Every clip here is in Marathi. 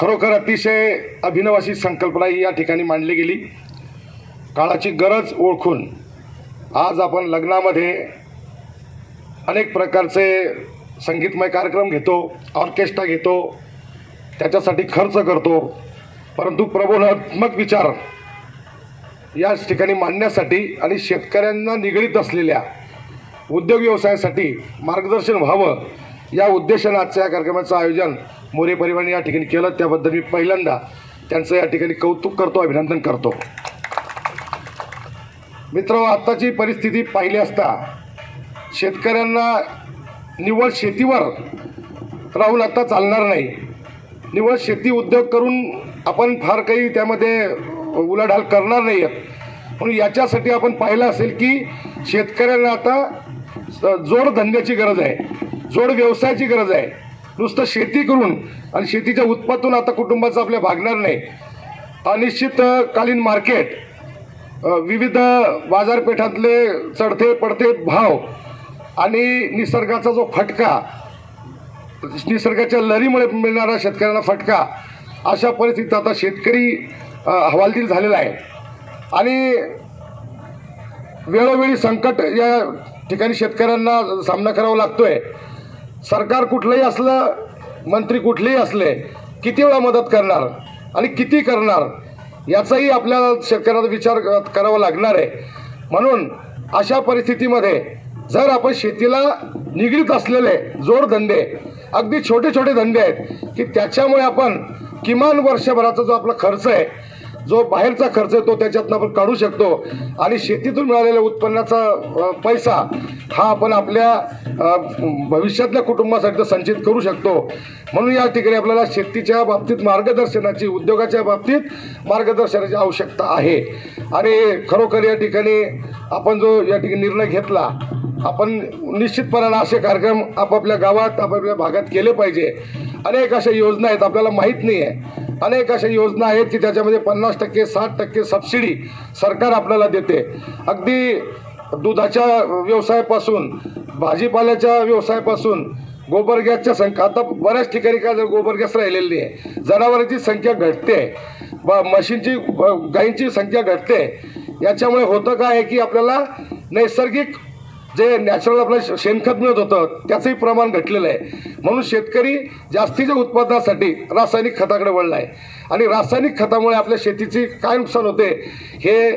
खरोखर अतिशय अभिनव अशी संकल्पना ही या ठिकाणी मांडली गेली. काळाची गरज ओळखून आज आपण लग्नामध्ये अनेक प्रकारचे संगीतमय कार्यक्रम घेतो ऑर्केस्ट्रा घेतो त्याच्यासाठी खर्च करतो. परंतु प्रबोधात्मक विचार या ठिकाणी मांडण्यासाठी आणि शेतकऱ्यांना निगडीत असलेल्या उद्योग व्यवसायासाठी मार्गदर्शन व्हावं या उद्देशानं आजच्या या कार्यक्रमाचं आयोजन मोरे परिवाराने या ठिकाणी केलं. त्याबद्दल मी पहिल्यांदा त्यांचं या ठिकाणी कौतुक करतो अभिनंदन करतो. मित्र आत्ताची परिस्थिती पाहिली असता शेतकऱ्यांना निव्वळ शेतीवर राहून आता चालणार नाही. निव्वळ शेती उद्योग करून आपण फार काही त्यामध्ये उलाढाल करणार नाही. आहेत म्हणून याच्यासाठी आपण पाहिलं असेल की शेतकऱ्यांना आता जोड धंद्याची गरज आहे. जोड व्यवसायाची गरज आहे. नुसतं शेती करून आणि शेतीच्या उत्पादन आता कुटुंबाचं आपल्या भागणार नाही. अनिश्चितकालीन मार्केट विविध बाजारपेठातले चढते पडते भाव आणि निसर्गाचा जो फटका निसर्गाच्या लहरीमुळे मिळणारा शेतकऱ्यांना फटका अशा परिस्थितीत आता शेतकरी हवालदिल झालेला आहे. आणि वेळोवेळी संकट या ठिकाणी शेतकऱ्यांना सामना करावा लागतोय. सरकार कुठलंही असलं मंत्री कुठलेही असले किती वेळा मदत करणार आणि किती करणार याचाही आपल्याला शेतकऱ्याचा विचार करावा लागणार आहे. म्हणून अशा परिस्थितीमध्ये जर आपण शेतीला निगडीत असलेले जोडधंदे अगदी छोटे छोटे धंदे आहेत की त्याच्यामुळे आपण किमान वर्षभराचा जो आपला खर्च आहे जो बाहेरचा खर्च आहे तो त्याच्यातनं आपण काढू शकतो. आणि शेतीतून मिळालेल्या उत्पन्नाचा पैसा हा आपण आपल्या भविष्यातल्या कुटुंबासाठी संचित करू शकतो. म्हणून या ठिकाणी आपल्याला शेतीच्या बाबतीत मार्गदर्शनाची उद्योगाच्या बाबतीत मार्गदर्शनाची आवश्यकता आहे. आणि खरोखर या ठिकाणी आपण जो या ठिकाणी निर्णय घेतला आपण निश्चितपणानं असे कार्यक्रम आपापल्या गावात आपापल्या भागात केले पाहिजे. अनेक अशा योजना आहेत आपल्याला माहीत नाही आहे अनेक अशा योजना आहेत की त्याच्यामध्ये पन्नास टक्के साठ टक्के सबसिडी सरकार आपल्याला देते. अगदी दुधाच्या व्यवसायापासून भाजीपाल्याच्या व्यवसायापासून गोबर गॅसच्या संख्या आता बऱ्याच ठिकाणी काय जर गोबर गॅस राहिलेली आहे जनावरांची संख्या घटते. ब म्हशींची गायींची संख्या घटते. याच्यामुळे होतं काय आहे की आपल्याला नैसर्गिक जे नॅचरल आपलं शेणखत मिळत होतं त्याचंही प्रमाण घटलेलं आहे. म्हणून शेतकरी जास्तीच्या उत्पादनासाठी रासायनिक खताकडे वळला आहे आणि रासायनिक खतामुळे आपल्या शेतीची काय नुकसान होते हे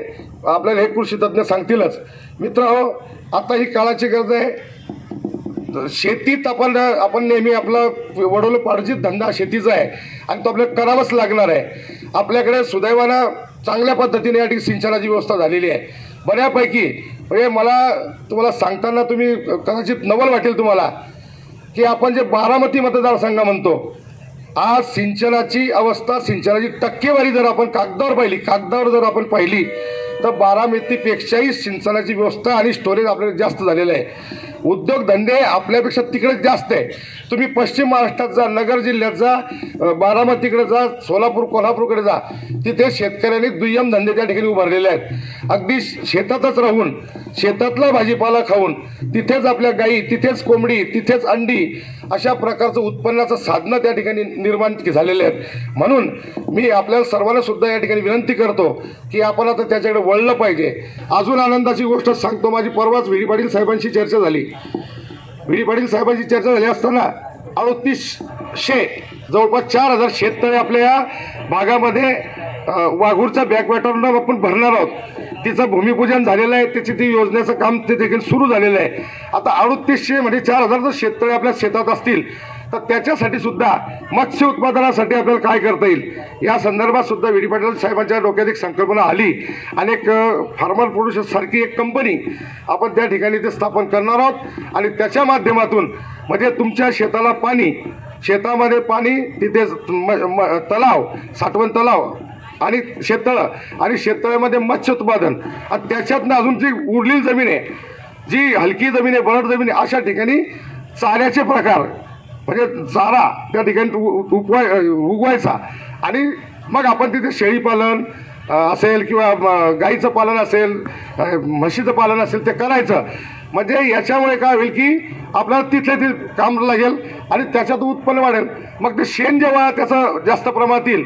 आपल्याला हे कृषी तज्ज्ञ सांगतीलच. मित्र हो आता ही काळाची गरज आहे. शेतीत आपण आपण नेहमी आपला वडवलं पार्जित धंदा शेतीचा आहे. आणि तो आपल्याला करावाच लागणार आहे. आपल्याकडे सुदैवानं चांगल्या पद्धतीने या ठिकाणी सिंचनाची व्यवस्था झालेली आहे. बऱ्यापैकी. म्हणजे मला तुम्हाला सांगताना तुम्ही कदाचित नवल वाटेल तुम्हाला की आपण जे बारामती मतदारसंघ म्हणतो आज सिंचनाची अवस्था सिंचनाची टक्केवारी जर आपण कागदावर पाहिली कागदावर जर आपण पाहिली तर बारामतीपेक्षाही सिंचनाची व्यवस्था आणि स्टोरेज आपल्याला जास्त झालेलं आहे. उद्योगधंदे आपल्यापेक्षा तिकडेच जास्त आहे. तुम्ही पश्चिम महाराष्ट्रात जा नगर जिल्ह्यात जा बारामतीकडे जा सोलापूर कोल्हापूरकडे जा तिथे शेतकऱ्यांनी दुय्यम धंदे त्या ठिकाणी उभारलेले आहेत. अगदी शेतातच राहून शेतातला भाजीपाला खाऊन तिथेच आपल्या गायी तिथेच कोंबडी तिथेच अंडी अशा प्रकारचं उत्पन्नाचं साधनं त्या ठिकाणी निर्माण झालेले आहेत. म्हणून मी आपल्याला सर्वांना सुद्धा या ठिकाणी विनंती करतो की आपण आता त्याच्याकडे वळलं पाहिजे. अजून आनंदाची गोष्ट सांगतो. माझी परवाच विडी पाटील साहेबांशी चर्चा झाली. व्ही डी पाटील साहेबांची चर्चा झाली असताना अडतीसशे जवळपास चार हजार शेततळे आपल्या या भागामध्ये वाघूरच्या बॅकवॅटरनं आपण भरणार आहोत. तिचं भूमिपूजन झालेलं आहे त्याची ती योजनेचं काम ते देखील सुरू झालेलं आहे. आता अडतीसशे म्हणजे चार हजार जर शेततळे आपल्या शेतात असतील तर त्याच्यासाठी सुद्धा मत्स्य उत्पादनासाठी आपल्याला काय करता येईल? या संदर्भात सुद्धा डी पाटील साहेबांच्या डोक्यात एक संकल्पना आली आणि एक फार्मर प्रोड्युसर सारखी एक कंपनी आपण त्या ठिकाणी ते स्थापन करणार आहोत. आणि त्याच्या माध्यमातून म्हणजे तुमच्या शेताला पाणी शेतामध्ये पाणी तिथे म- म- तलाव साठवण तलाव आणि शेततळं आणि शेततळ्यामध्ये मत्स्य उत्पादन. आणि त्याच्यातनं अजून जी उरलेली जमीन आहे जी हलकी जमीन आहे बरड जमीन आहे अशा ठिकाणी चाऱ्याचे प्रकार म्हणजे चारा त्या ठिकाणी उ- उगवायचा. आणि मग आपण तिथे शेळीपालन असेल किंवा गाईचं पालन असेल म्हशीचं पालन असेल ते करायचं. म्हणजे याच्यामुळे काय होईल की आपल्याला तिथले ते काम लागेल आणि त्याच्यात उत्पन्न वाढेल. मग ते शेण जेव्हा त्याचं जास्त प्रमाणात येईल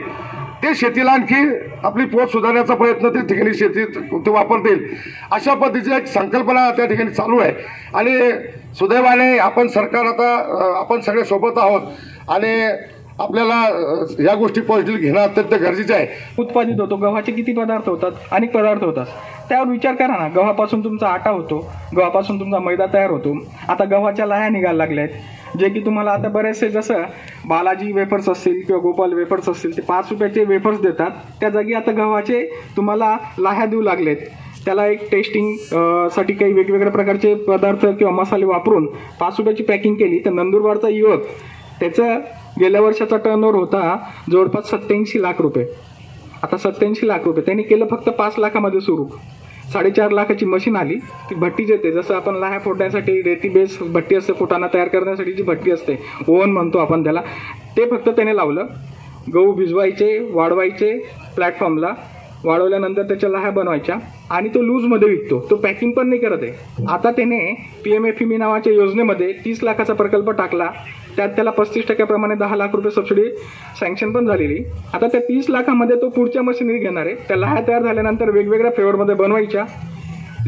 ते शेतीला आणखी आपली पोत सुधारण्याचा प्रयत्न त्या ठिकाणी शेतीत ते वापरतील. अशा पद्धतीची एक संकल्पना त्या ठिकाणी चालू आहे. आणि सुदैवाने आपण सरकार आता आपण सगळे सोबत आहोत. आणि आपल्याला या गोष्टी पॉझिटिव्ह घेणं अत्यंत गरजेचं आहे. उत्पादित होतो. गव्हाचे किती पदार्थ होतात? अनेक पदार्थ होतात. त्यावर विचार करा ना. गव्हापासून तुमचा आटा होतो. गव्हापासून तुमचा मैदा तयार होतो. आता गव्हाच्या लाह्या निघायला लागल्या आहेत जे की तुम्हाला आता बरेचसे जसं बालाजी वेफर्स असतील किंवा गोपाल वेफर्स असतील ते पाच रुपयाचे वेफर्स देतात. त्या जागी आता गव्हाचे तुम्हाला लाह्या देऊ लागलेत. त्याला एक टेस्टिंगसाठी काही वेगवेगळ्या प्रकारचे पदार्थ किंवा मसाले वापरून पाच रुपयाची पॅकिंग केली. तर नंदुरबारचा युवक त्याचं गेल्या वर्षाचा टर्नओव्हर होता जवळपास सत्याऐंशी लाख रुपये. आता सत्याऐंशी लाख रुपये. त्यांनी केलं फक्त पाच लाखामध्ये सुरू. साडेचार लाखाची मशीन आली ती भट्टीच येते जसं आपण लाह्या फोडण्यासाठी रेती बेस भट्टी असते फुटाणा तयार करण्यासाठी जी भट्टी असते ओव्हन म्हणतो आपण त्याला ते फक्त त्याने लावलं. गहू भिजवायचे वाढवायचे प्लॅटफॉर्मला वाढवल्यानंतर त्याच्या लाह्या बनवायच्या. आणि तो लूजमध्ये विकतो. तो पॅकिंग पण नाही करत आहे. आता त्याने पी एम एफ ई नावाच्या योजनेमध्ये तीस लाखाचा प्रकल्प टाकला. त्यात त्याला पस्तीस टक्क्याप्रमाणे दहा लाख रुपये सबसिडी सँक्शन पण झालेली. आता त्या तीस लाखामध्ये तो पुढच्या मशिनरी घेणार आहे. त्या लहा तयार झाल्यानंतर वेगवेगळ्या फ्लेवरमध्ये बनवायच्या.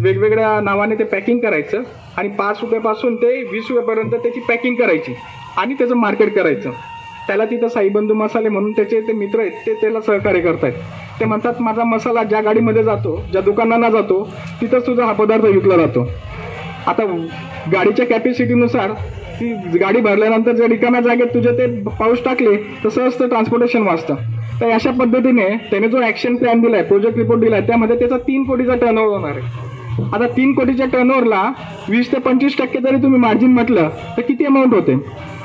वेगवेगळ्या नावाने ते पॅकिंग करायचं आणि पाच रुपयापासून ते वीस रुपयापर्यंत त्याची पॅकिंग करायची आणि त्याचं मार्केट करायचं. त्याला तिथं साईबंधू मसाले म्हणून त्याचे ते मित्र आहेत ते त्याला सहकार्य करतायत. ते म्हणतात माझा मसाला ज्या गाडीमध्ये जातो ज्या दुकानांना जातो तिथं सुद्धा हा पदार्थ विकला जातो. आता गाडीच्या कॅपॅसिटीनुसार ती गाडी भरल्यानंतर जर रिकाम्या जागेत तुझे ते पाऊस टाकले तर सहज ते ट्रान्सपोर्टेशन वाचतं. तर अशा पद्धतीने त्याने जो ॲक्शन प्लॅन दिला आहे प्रोजेक्ट रिपोर्ट दिला आहे त्यामध्ये त्याचा तीन कोटीचा टर्नओव्हर होणार आहे. आता तीन कोटीच्या टर्नओव्हरला वीस ते पंचवीस टक्के जरी तुम्ही मार्जिन म्हटलं तर किती अमाऊंट होते?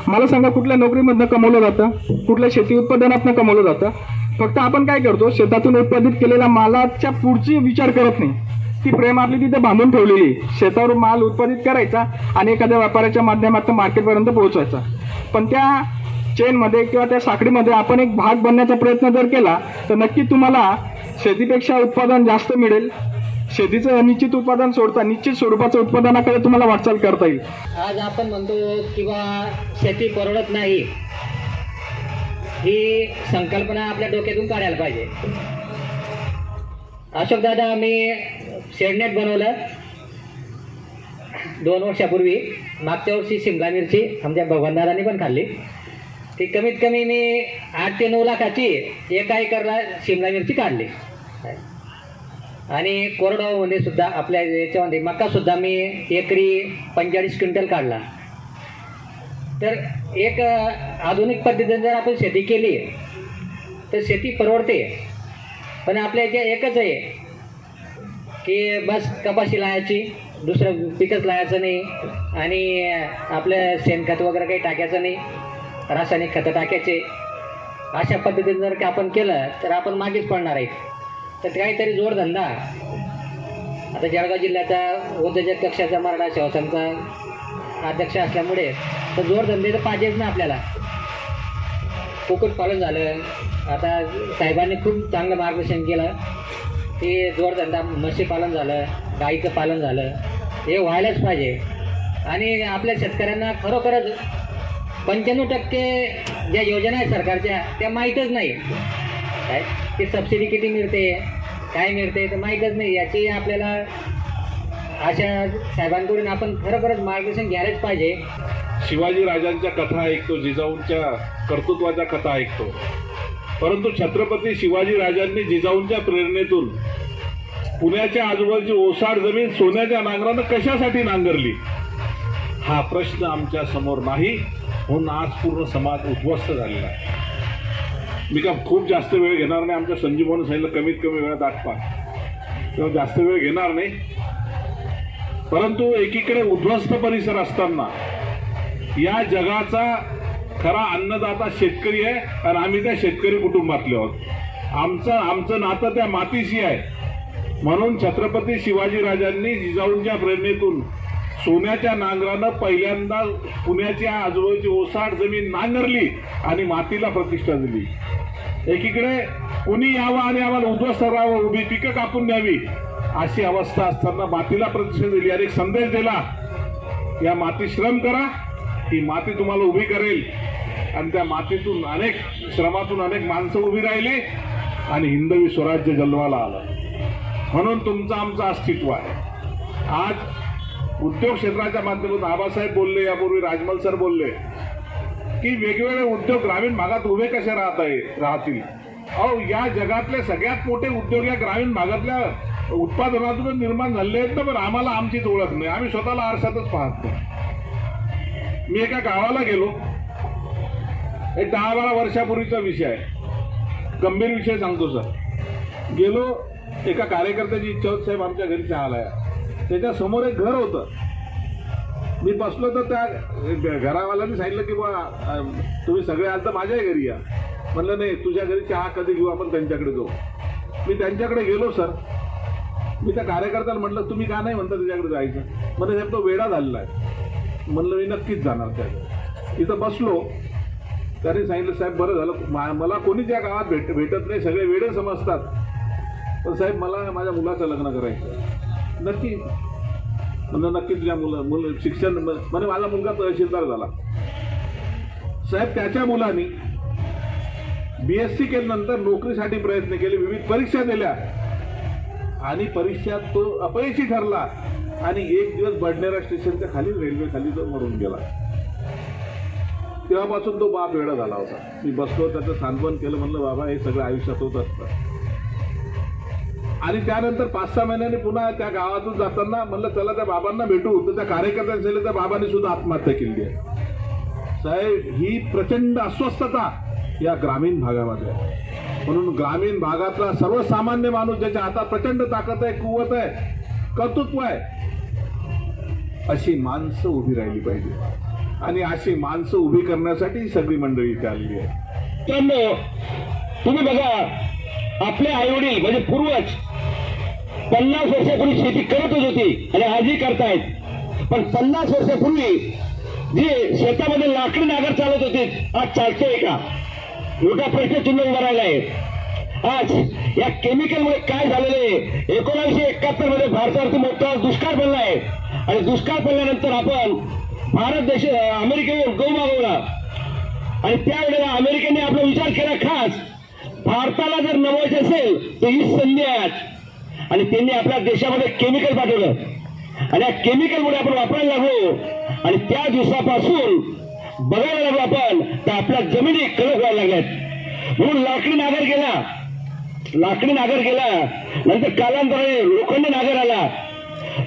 मला सांगा कुठल्या नोकरीमधनं कमवलं जातं? कुठल्या शेती उत्पादनातनं कमवलं जातं? फक्त आपण काय करतो शेतातून उत्पादित केलेल्या मालाच्या पुढची विचार करत नाही. ती प्रेम आपली तिथे बांधून ठेवलेली. शेतावर माल उत्पादित करायचा आणि एखाद्या व्यापाऱ्याच्या माध्यमातून मार्केटपर्यंत पोहोचवायचा पण त्या चेनमध्ये किंवा त्या साखळीमध्ये आपण एक भाग बनण्याचा प्रयत्न जर केला तर नक्की तुम्हाला शेतीपेक्षा उत्पादन जास्त मिळेल. शेतीचं अनिश्चित उत्पादन सोडता निश्चित स्वरूपाचं उत्पादनाकडे तुम्हाला वाटचाल करता येईल. आज आपण म्हणतो किंवा शेती परवडत नाही ही संकल्पना आपल्या डोक्यातून काढायला पाहिजे. अशोक दादा मी शेडनेट बनवलं. दोन वर्षापूर्वी मागच्या वर्षी शिमला मिरची आमच्या भगवानदादांनी पण खाल्ली. ती कमीत कमी मी आठ ते नऊ लाखाची एका एकरला शिमला मिरची काढली. आणि कोरडवाहूमध्ये सुद्धा आपल्या याच्यामध्ये मकासुद्धा मी एकरी पंचेचाळीस क्विंटल काढला. तर एक आधुनिक पद्धतीने जर आपण शेती केली तर शेती परवडते. पण आपल्या इथे एकच आहे की बस कपाशी लावायची दुसरं पिकच लावायचं नाही. आणि आपलं शेणखत वगैरे काही टाकायचं नाही. रासायनिक खतं टाकायचे. अशा पद्धतीने जर का आपण केलं तर आपण मागेच पडणार आहे. तर काहीतरी जोडधंदा आता जळगाव जिल्ह्याचा उद्योजक कक्षाचा मराठा सेवासंघचा अध्यक्ष असल्यामुळे तर जोडधंदे तर पाहिजेच ना आपल्याला. कुक्कुटपालन झालं. आता साहेबांनी खूप चांगलं मार्गदर्शन केलं. ते जोडधंदा म्हशीपालन झालं गाईचं पालन झालं हे व्हायलाच पाहिजे. आणि आपल्या शेतकऱ्यांना खरोखरच पंच्याण्णव टक्के ज्या योजना आहेत सरकारच्या त्या माहीतच नाही. काय? की सबसिडी किती मिळते काय मिळते तर माहीतच नाही. याची आपल्याला अशा साहेबांकडून आपण खरोखरच मार्गदर्शन घ्यायलाच पाहिजे. शिवाजी राजांच्या कथा ऐकतो जिजाऊंच्या कर्तृत्वाच्या कथा ऐकतो. परंतु छत्रपती शिवाजी राजांनी जिजाऊंच्या प्रेरणेतून पुण्याच्या आजूबाजूची ओसाड जमीन सोन्याच्या नांगरानं कशासाठी नांगरली? हा प्रश्न आमच्यासमोर नाही. म्हणून आज पूर्ण समाज उद्ध्वस्त झालेला आहे. मी का खूप जास्त वेळ घेणार नाही आमच्या संजीव म्हणून सांगितलं कमीत कमी वेळात आटपा तेव्हा जास्त वेळ घेणार नाही. परंतु एकीकडे उद्ध्वस्त परिसर असताना या जगाचा खरा अन्नदाता शेतकरी आहे आणि आम्ही त्या शेतकरी कुटुंबातले आहोत. आमचं आमचं नातं त्या मातीशी आहे. म्हणून छत्रपती शिवाजी राजांनी जिजाऊंच्या प्रेरणेतून सोन्याच्या नांगरानं पहिल्यांदा पुण्याच्या आजूबाजूची ओसाड जमीन नांगरली आणि मातीला प्रतिष्ठा दिली. एकीकडे कुणी यावं आणि आम्हाला उद्ध्वस्त राहावं उभी पिकं कापून न्यावी अशी अवस्था असताना मातीला प्रतिष्ठा दिली आणि एक संदेश दिला या माती श्रम करा ही माती तुम्हाला उभी करेल. आणि त्या मातीतून अनेक श्रमातून अनेक माणसं उभी राहिली आणि हिंदवी स्वराज्य जन्माला आलं. म्हणून तुमचं आमचं अस्तित्व आहे. आज उद्योग क्षेत्राच्या माध्यमातून आबासाहेब बोलले यापूर्वी राजमल सर बोलले की वेगवेगळे उद्योग ग्रामीण भागात उभे कसे राहत आहे राहतील? अहो या जगातले सगळ्यात मोठे उद्योग या ग्रामीण भागातल्या उत्पादनातून निर्माण झाले आहेत ना पण आम्हाला आमचीच ओळख नाही. आम्ही स्वतःला आरशातच पाहत नाही. मी एका गावाला गेलो. एक दहा बारा वर्षापूर्वीचा विषय आहे. गंभीर विषय सांगतो सर. गेलो एका कार्यकर्त्याची इच्छा होती साहेब आमच्या घरी चहाला या त्याच्यासमोर एक घर होतं. मी बसलो तर त्या घरावाल्यांनी सांगितलं की बा तुम्ही सगळे आल तर माझ्याही घरी या. म्हणलं नाही तुझ्या घरी चहा कधी घेऊ? आपण त्यांच्याकडे जाऊ. मी त्यांच्याकडे गेलो सर. मी त्या कार्यकर्त्याला म्हटलं तुम्ही का नाही म्हणता त्याच्याकडे जायचं? म्हणजे साहेब तो वेडा झालेला आहे. म्हणलं मी नक्कीच जाणार त्या इथं बसलो. त्याने सांगितलं साहेब बरं झालं. मा- मला कोणीच या गावात भेट भेटत नाही. सगळे वेडे समजतात. पण साहेब मला माझ्या मुलाचं लग्न करायचं नक्की. म्हणजे नक्की तुझ्या मुलं मुलं शिक्षण म्हणजे माझा मुलगा तहसीलदार झाला. साहेब त्याच्या मुलांनी बी एस सी केल्यानंतर नोकरीसाठी प्रयत्न केले विविध परीक्षा दिल्या. आणि परीक्षात तो अपयशी ठरला आणि एक दिवस बडनेरा स्टेशनच्या खाली रेल्वे खाली तो मरून गेला. तेव्हापासून तो बाप वेळा झाला होता. मी बसलो त्याचं सांत्वन केलं म्हणलं बाबा हे सगळं आयुष्यात होत असतं. आणि त्यानंतर पाच सहा महिन्यांनी पुन्हा त्या गावातून जाताना म्हणलं चला त्या बाबांना भेटू. तर त्या कार्यकर्त्यांनी त्या बाबांनी सुद्धा आत्महत्या केली आहे. साहेब ही प्रचंड अस्वस्थता या ग्रामीण भागामध्ये आहे. म्हणून ग्रामीण भागातला सर्वसामान्य माणूस ज्याच्या हातात प्रचंड ताकद आहे कुवत आहे कर्तृत्व आहे अशी माणसं उभी राहिली पाहिजे. आणि अशी माणसं उभी करण्यासाठी सगळी मंडळी इथे आलेली आहे. मित्रांनो तुम्ही बघा आपले आईवडील म्हणजे पूर्वज पन्नास वर्षापूर्वी शेती करतच होती आणि आजही करतायत. पण पन्नास वर्षापूर्वी जे शेतामध्ये लाकडी नागर चालत होते आज चालतोय का? मोठा प्रश्न चिन्ह उभा राहिला आहे आज या केमिकलमुळे काय झालेलं आहे? एकोणीसशे एकाहत्तरमध्ये भारतावरती मोठा दुष्काळ पडला आहे आणि दुष्काळ पडल्यानंतर आपण भारत देश अमेरिकेवर गहू मागवला. आणि त्यावेळेला अमेरिकेने आपला विचार केला खास. भारताला जर नवायचे असेल तर ही संधी आहे आज. आणि त्यांनी आपल्या देशामध्ये केमिकल पाठवलं. आणि या केमिकलमुळे आपण वापरायला लागलो. आणि त्या दिवसापासून बघायला लागलो आपण तर आपल्या जमिनी कडक व्हायला लागल्यात. म्हणून लाकडी नागर गेला. लाकडी नागर गेला. नंतर कालांतराने लोखंड नागर आला.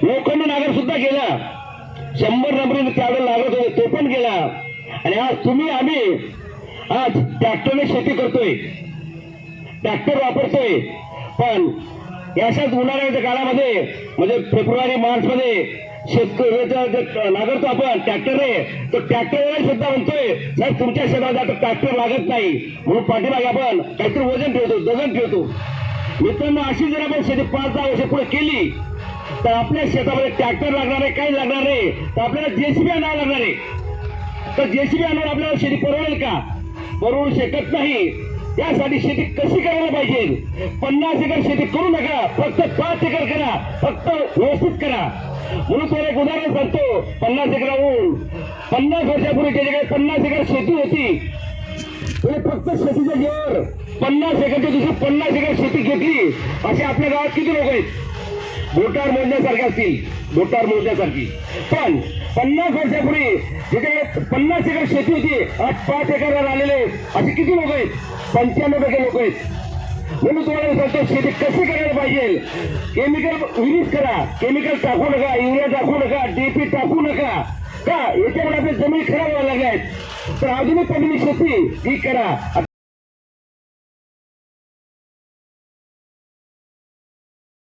लोखंड नागर सुद्धा गेला. शंभर नंबरीने त्यावेळेला लागत होते तो पण गेला. आणि आज तुम्ही आम्ही आज ट्रॅक्टरने शेती करतोय. ट्रॅक्टर वापरतोय. पण याच्याच उन्हाळ्याच्या काळामध्ये म्हणजे फेब्रुवारी मार्च मध्ये शेतकऱ्याचा लागतो आपण ट्रॅक्टरने तर ट्रॅक्टर सुद्धा म्हणतोय साहेब तुमच्या शेतात आता ट्रॅक्टर लागत नाही. म्हणून पाठीमागे आपण काहीतरी वजन ठेवतो दजन ठेवतो. मित्रांनो अशी जर आपण शेती पाच दहा वर्ष पुढे केली तर आपल्या शेतामध्ये ट्रॅक्टर लागणार आहे काही लागणार नाही तर आपल्याला जेसीबी आणावं लागणार आहे. तर जेसीबी आणून आपल्याला शेती परवडेल का? परवडू शकत नाही. त्यासाठी शेती कशी करायला पाहिजे? पन्नास एकर शेती करू नका फक्त पाच एकर करा फक्त व्यवस्थित करा. म्हणून तुम्हाला एक उदाहरण सांगतो पन्नास एकराहून पन्नास वर्षापूर्वी त्याच्याकडे पन्नास एकर शेती होती. फक्त शेतीच्या जीवावर पन्नास एकरच्या दुसरी पन्नास एकर शेती घेतली. असे आपल्या गावात किती लोक आहेत? बोटार मोजण्यासारखे असतील. बोटार मोजण्यासारखी पण पन्नास वर्षापूर्वी जिथे पन्नास एकर शेती होती आज पाच एकरवर आलेले आहेत. असे किती लोक आहेत? पंच्याण्णव टक्के लोक आहेत. म्हणून तुम्हाला मी सांगतो शेती कशी करायला पाहिजे? केमिकल रिलीज करा. केमिकल टाकू नका युरिया टाकू नका डीपी टाकू नका. का? याच्यामुळे आपल्या जमीन खराब व्हायला लागल्या आहेत. तर आधुनिक पद्धतीने शेती ही करा.